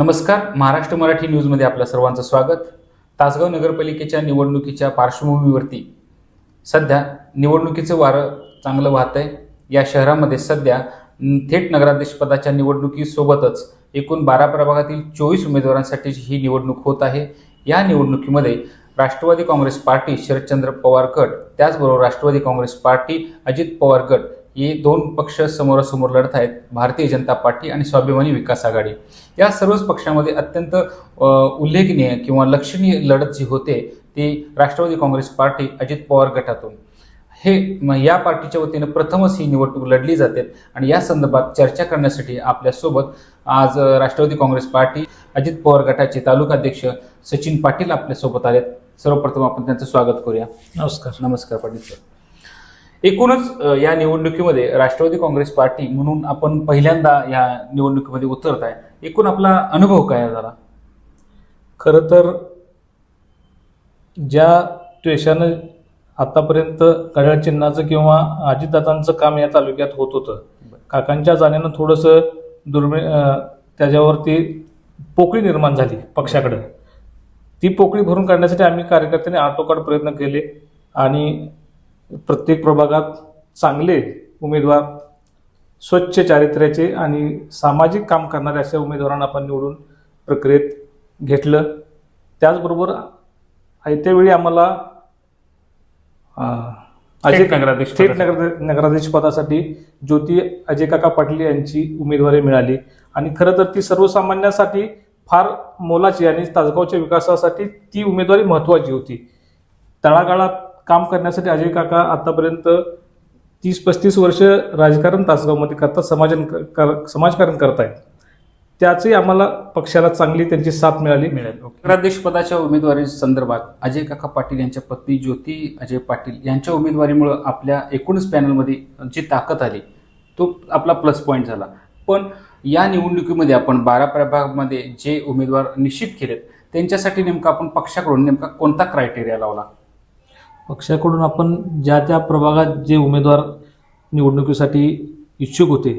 नमस्कार महाराष्ट्र मराठी न्यूजमध्ये आपल्या सर्वांचं स्वागत. तासगाव नगरपालिकेच्या निवडणुकीच्या पार्श्वभूमीवरती सध्या निवडणुकीचं वारं चांगलं वाहत आहे. या शहरामध्ये सध्या थेट नगराध्यक्षपदाच्या निवडणुकीसोबतच एकूण बारा प्रभागातील चोवीस उमेदवारांसाठी ही निवडणूक होत आहे. या निवडणुकीमध्ये राष्ट्रवादी काँग्रेस पार्टी शरदचंद्र पवार गट त्याचबरोबर राष्ट्रवादी काँग्रेस पार्टी अजित पवार गट हे दोन पक्ष समोरासमोर लढत आहेत भारतीय जनता पार्टी आणि स्वाभिमानी विकास आघाडी. या सर्वच पक्षामध्ये अत्यंत उल्लेखनीय किंवा लक्षणीय लढत जी होते ती राष्ट्रवादी काँग्रेस पार्टी अजित पवार गटातून. हे या पार्टीच्या वतीनं प्रथमच ही निवडणूक लढली जाते आणि या संदर्भात चर्चा करण्यासाठी आपल्यासोबत आज राष्ट्रवादी काँग्रेस पार्टी अजित पवार गटाचे तालुकाध्यक्ष सचिन पाटील आपल्यासोबत आलेत. सर्वप्रथम आपण त्यांचं स्वागत करूया. नमस्कार. नमस्कार पाटील सर. एकूणच या निवडणुकीमध्ये राष्ट्रवादी काँग्रेस पार्टी म्हणून आपण पहिल्यांदा या निवडणुकीमध्ये उतरत आहे एकूण आपला अनुभव काय झाला खरं तर ज्या द्वेषानं आतापर्यंत घड्याळ चिन्हाचं किंवा अजितदादांचं काम या तालुक्यात होत होतं काकांच्या जाण्यानं थोडंसं दुर्मिळ त्याच्यावरती पोकळी निर्माण झाली पक्षाकडं. ती पोकळी भरून काढण्यासाठी आम्ही कार्यकर्त्यांनी आटोकाट प्रयत्न केले आणि प्रत्येक प्रभागात चांगले उमेदवार स्वच्छ चारित्र्याचे आणि सामाजिक काम करणारे अशा उमेदवारांना आपण निवडून प्रक्रियेत घेतलं. त्याचबरोबर आयत्या वेळी आम्हाला अजय नगराध्यक्ष थेट नगर नगराध्यक्ष पदासाठी ज्योती अजय काका पाटील यांची उमेदवारी मिळाली. आणि खरं तर ती सर्वसामान्यांसाठी फार मोलाची आणि तासगावच्या विकासासाठी ती उमेदवारी महत्वाची होती. तळागाळात काम करण्यासाठी अजय काका आतापर्यंत तीस पस्तीस वर्ष राजकारण तासगावमध्ये करतात समाजन कर- समाजकारण करतायत. त्याचही आम्हाला पक्षाला चांगली त्यांची साथ मिळाली. मिळेल. नगराध्यक्ष पदाच्या उमेदवारी संदर्भात अजय काका पाटील यांच्या पत्नी ज्योती अजय पाटील यांच्या उमेदवारीमुळं आपल्या एकूणच पॅनलमध्ये जी ताकद आली तो आपला प्लस पॉईंट झाला. पण या निवडणुकीमध्ये आपण बारा प्रभागामध्ये जे उमेदवार निश्चित केलेत त्यांच्यासाठी नेमका आपण पक्षाकडून नेमका कोणता क्रायटेरिया लावला? पक्षाकडून आपण ज्या त्या प्रभागात जे उमेदवार निवडणुकीसाठी इच्छुक होते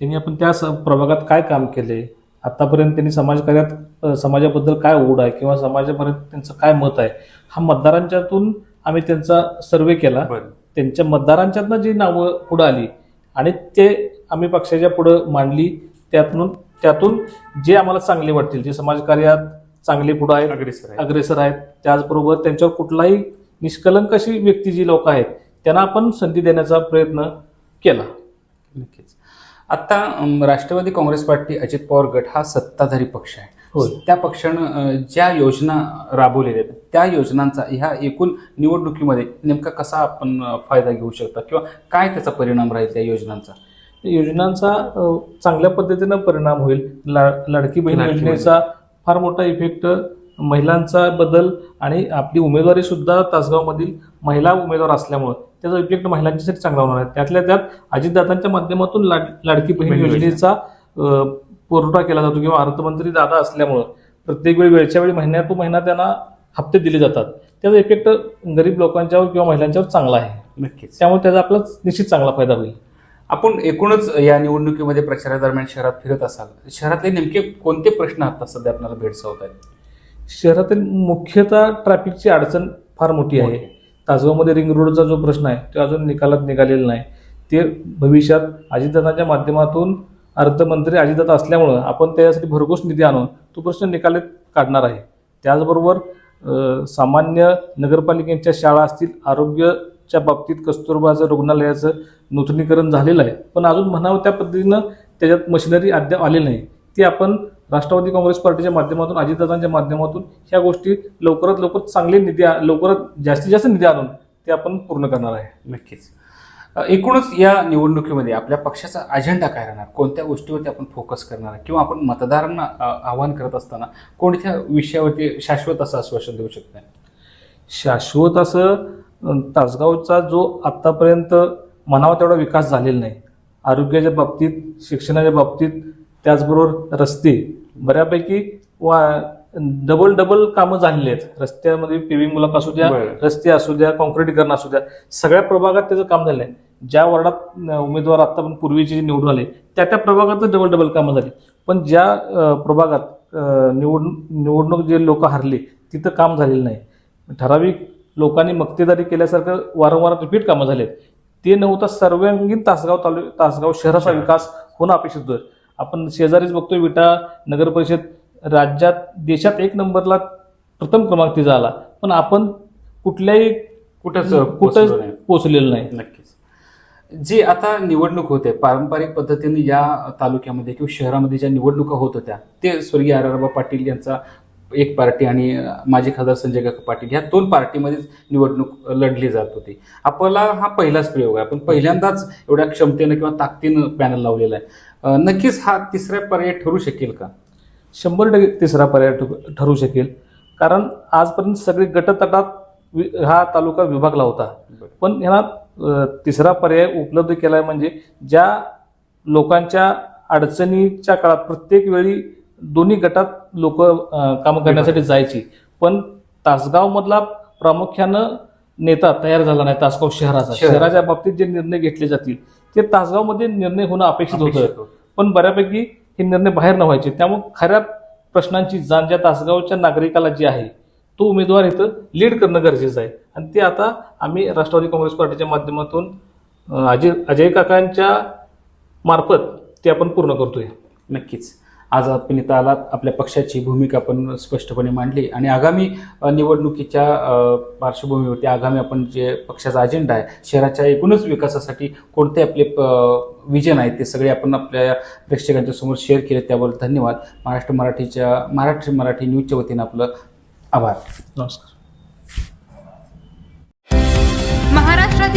त्यांनी आपण त्या स- प्रभागात काय काम केले? आतापर्यंत त्यांनी समाजकार्यात समाजाबद्दल काय ओढ आहे किंवा समाजापर्यंत त्यांचं काय मत आहे? हा मतदारांच्यातून आम्ही त्यांचा सर्वे केला. त्यांच्या मतदारांच्यातनं जी नावं पुढं आली आणि ते आम्ही पक्षाच्या पुढं मांडली त्यातून त्यातून जे आम्हाला चांगले वाटतील जे समाजकार्यात चांगले पुढं आहेत अग्रेसर आहे. अग्रेसर आहेत त्याचबरोबर त्यांच्यावर कुठलाही निष्कलंक अशी व्यक्ती जी लोक आहेत त्यांना आपण संधी देण्याचा प्रयत्न केला. नक्कीच. आता राष्ट्रवादी काँग्रेस पार्टी अजित पवार गट हा सत्ताधारी पक्ष आहे. त्या पक्षानं ज्या योजना राबवलेल्या आहेत त्या योजनांचा ह्या एकूण निवडणुकीमध्ये नेमका कसा आपण फायदा घेऊ शकता किंवा काय त्याचा परिणाम राहील त्या योजनांचा? योजनांचा चांगल्या पद्धतीनं परिणाम होईल. ला लाडकी बहीण योजनेचा फार मोठा इफेक्ट महिलांचा बदल आणि आपली उमेदवारी सुद्धा तासगावमधील महिला उमेदवार असल्यामुळं त्याचा इफेक्ट महिलांच्यासाठी चांगला होणार आहे. त्यातल्या त्यात अजितदादांच्या माध्यमातून लाड लाडकी बहीण बहीण योजना. योजनेचा पुरवठा केला जातो किंवा अर्थमंत्री दादा असल्यामुळं प्रत्येक वेळी वेळच्या वेळी महिन्या टू महिना त्यांना हप्ते दिले जातात. त्याचा इफेक्ट गरीब लोकांच्यावर किंवा महिलांच्यावर चांगला आहे. नक्कीच. त्यामुळे त्याचा आपला निश्चित चांगला फायदा होईल. आपण एकूणच या निवडणुकीमध्ये प्रचारादरम्यान शहरात फिरत असाल. शहरातले नेमके कोणते प्रश्न आता सध्या आपल्याला भेडसावत आहेत? शहरातील मुख्यतः ट्रॅफिकची अडचण फार मोठी आहे. तासगावमध्ये रिंग रोडचा जो प्रश्न आहे तो अजून निकालात निघालेला नाही. ते भविष्यात अजितदादांच्या माध्यमातून अर्थमंत्री अजितदादा असल्यामुळं आपण त्याच्यासाठी भरघोस निधी आणून तो प्रश्न निकालात काढणार आहे. त्याचबरोबर सामान्य नगरपालिकेच्या शाळा असतील आरोग्याच्या बाबतीत कस्तुरबाचं रुग्णालयाचं नूतनीकरण झालेलं आहे. पण अजून म्हणावं त्या पद्धतीनं त्याच्यात मशिनरी अद्याप आलेली नाही. ती आपण राष्ट्रवादी काँग्रेस पार्टीच्या माध्यमातून अजितदादांच्या माध्यमातून ह्या गोष्टी लवकरात लवकर चांगले निधी लवकरात जास्तीत जास्त निधी आणून ते आपण पूर्ण करणार आहे. नक्कीच. एकूणच या निवडणुकीमध्ये आपल्या पक्षाचा अजेंडा काय राहणार? कोणत्या गोष्टीवरती आपण फोकस करणार? किंवा आपण मतदारांना आवाहन करत असताना कोणत्या विषयावरती शाश्वत असं आश्वासन देऊ शकता शाश्वत असं तासगावचा जो आत्तापर्यंत म्हणावा तेवढा विकास झालेला नाही. आरोग्याच्या बाबतीत शिक्षणाच्या बाबतीत त्याचबरोबर रस्ते बऱ्यापैकी वा डबल डबल कामं झालेली आहेत. रस्त्यामध्ये पेविंग मुलाक असू द्या. रस्ते असू द्या कॉन्क्रिटीकरण असू द्या सगळ्या प्रभागात त्याचं काम झालं आहे. ज्या वार्डात उमेदवार आता पण पूर्वीचे जे निवडून आले त्या त्या प्रभागात डबल डबल कामं झाली. पण ज्या प्रभागात निवड निवडणूक जे लोक हारले तिथं काम झालेलं नाही. ठराविक लोकांनी मक्तेदारी केल्यासारखं वारंवार रिपीट कामं झालेत. ते न होता सर्वांगीण तासगाव तालु तासगाव शहराचा विकास होणं अपेक्षित होतं. आपण शेजारीच बघतोय विटा नगर परिषद राज्यात देशात एक नंबरला प्रथम क्रमांक तिचा आला. पण आपण कुठल्याही कुठंच कुठं नाही. पोचलेलं नाही. नक्कीच. जी आता निवडणूक होते पारंपरिक पद्धतीने या तालुक्यामध्ये किंवा शहरामध्ये ज्या निवडणुका होत होत्या ते स्वर्गीय आर आर पाटील यांचा एक पार्टी आणि माजी खासदार संजय काका पाटील ह्या दोन पार्टीमध्येच निवडणूक लढली जात होती. आपला हा पहिलाच प्रयोग आहे. आपण पहिल्यांदाच एवढ्या क्षमतेनं किंवा ताकदीनं पॅनल लावलेला आहे. नक्कीच हा तिसरा पर्याय ठरू शकेल का? शंभर टक्के तिसरा पर्याय ठरू- शकेल. कारण आजपर्यंत सगळे गटतटात हा तालुका विभागला होता. पण ह्याला तिसरा पर्याय उपलब्ध केलाय म्हणजे ज्या लोकांच्या अडचणीच्या काळात प्रत्येक वेळी दोन्ही गटात लोक कामं करण्यासाठी जायची. पण तासगाव मधला प्रामुख्यानं नेता तयार झाला नाही तासगाव शहराचा. शहर. शहराच्या बाबतीत जे निर्णय घेतले जातील ते तासगावमध्ये निर्णय होणं अपेक्षित होतं. पण बऱ्यापैकी हे निर्णय बाहेर न व्हायचे त्यामुळे खऱ्या प्रश्नांची जाण ज्या तासगावच्या नागरिकाला जी आहे तो उमेदवार इथं लीड करणं गरजेचं आहे. आणि ते आता आम्ही राष्ट्रवादी काँग्रेस पार्टीच्या माध्यमातून अजय अजय काकांच्या मार्फत ते आपण पूर्ण करतोय. नक्कीच. आज आपण इथं आलात आपल्या पक्षाची भूमिका आपण स्पष्टपणे मांडली. आणि आगामी निवडणुकीच्या पार्श्वभूमीवरती आगामी आपण जे पक्षाचा अजेंडा आहे शहराच्या एकूणच विकासासाठी कोणते आपले विजन आहेत ते सगळे आपण आपल्या प्रेक्षकांच्या समोर शेअर केले त्याबद्दल धन्यवाद. महाराष्ट्र मराठीच्या महाराष्ट्र मराठी न्यूजच्या वतीनं आपलं आभार. नमस्कार.